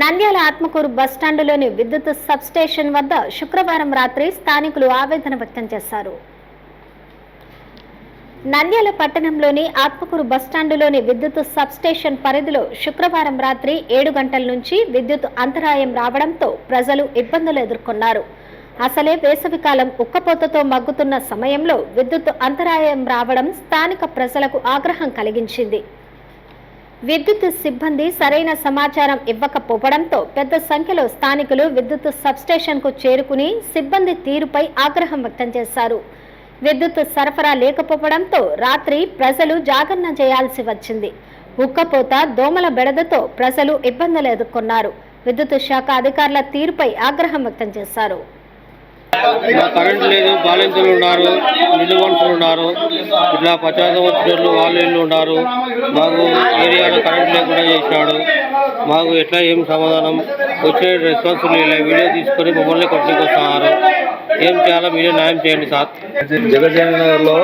నంద్యాల ఆత్మకూరు బస్టాండులోని విద్యుత్ సబ్స్టేషన్ వద్ద శుక్రవారం రాత్రి స్థానికులు ఆవేదన వ్యక్తం చేశారు. నంద్యాల పట్టణంలోని ఆత్మకూరు బస్టాండులోని విద్యుత్ సబ్స్టేషన్ పరిధిలో శుక్రవారం రాత్రి ఏడు గంటల నుంచి విద్యుత్ అంతరాయం రావడంతో ప్రజలు ఇబ్బందులు ఎదుర్కొన్నారు. అసలే వేసవికాలం ఉక్కపోతతో మగ్గుతున్న సమయంలో విద్యుత్ అంతరాయం రావడం స్థానిక ప్రజలకు ఆగ్రహం కలిగించింది. విద్యుత్ సిబ్బంది సరైన సమాచారం ఇవ్వకపోవడంతో పెద్ద సంఖ్యలో స్థానికులు విద్యుత్ సబ్స్టేషన్కు చేరుకుని సిబ్బంది తీరుపై ఆగ్రహం వ్యక్తం చేశారు. విద్యుత్ సరఫరా లేకపోవడంతో రాత్రి ప్రజలు జాగరణ చేయాల్సి వచ్చింది. ఉక్కపోత దోమల బెడదతో ప్రజలు ఇబ్బందులు ఎదుర్కొన్నారు. విద్యుత్ శాఖ అధికారుల తీరుపై ఆగ్రహం వ్యక్తం చేశారు. కరెంట్ లేదు బాలింతలు ఉన్నారు నిండు మనుషులు ఉన్నారు. ఇట్లా పచాసం వచ్చినట్లు వాళ్ళు ఇల్లు ఉన్నారు. మాకు ఏరియాలో కరెంట్ లేకుండా చేసినాడు. మాకు ఎట్లా ఏం సమాధానం? వచ్చే రెస్పాన్సిబిలిటీ లేదు వీడియో తీసుకొని మమ్మల్ని కొట్టుకు వస్తున్నారు. ఏం చేయాలో మీరే న్యాయం చేయండి సార్. జగజనగర్లో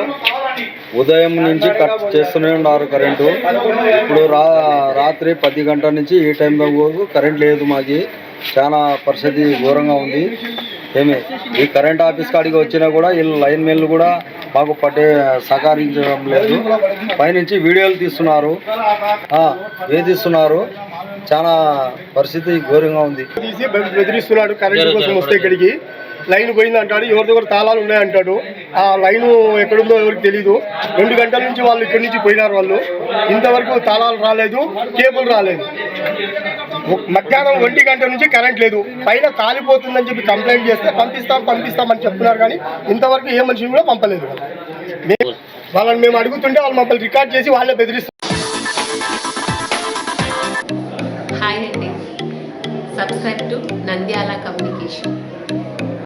ఉదయం నుంచి కట్ చేస్తూనే ఉన్నారు కరెంటు. ఇప్పుడు రా రాత్రి పది గంటల నుంచి ఈ టైంలో పోదు కరెంట్ లేదు మాకు. చాలా పరిస్థితి ఘోరంగా ఉంది. ఏమి? ఈ కరెంట్ ఆఫీస్ కాడికి వచ్చినా కూడా వీళ్ళు లైన్ మెన్లు కూడా మాకు పట్టే సహకరించడం లేదు. పైనుంచి వీడియోలు తీస్తున్నారు. ఆ, వేధిస్తున్నారు చాలా పరిస్థితి ఘోరంగా ఉంది. తీసి బెదిరిస్తున్నాడు. కరెంట్ కోసం వస్తే ఇక్కడికి. లైన్ పోయింది అంటాడు ఎవరి దగ్గర తాళాలు ఉన్నాయంటాడు. ఆ లైన్ ఎక్కడుందో ఎవరికి తెలియదు రెండు గంటల నుంచి వాళ్ళు ఇక్కడి నుంచి పోయినారు వాళ్ళు. ఇంతవరకు తాళాలు రాలేదు కేబుల్ రాలేదు. మధ్యాహ్నం ఒంటి గంట నుంచి కరెంట్ లేదు. పైన కాలిపోతుందని చెప్పి కంప్లైంట్ చేస్తే పంపిస్తాం పంపిస్తామని చెప్తున్నారు కానీ ఇంతవరకు ఏ మనిషిని కూడా పంపలేదు. వాళ్ళని మేము అడుగుతుంటే వాళ్ళు మమ్మల్ని రికార్డ్ చేసి వాళ్ళే బెదిరిస్తారు. హాయ్ అండి. Subscribe to Nandyala communication.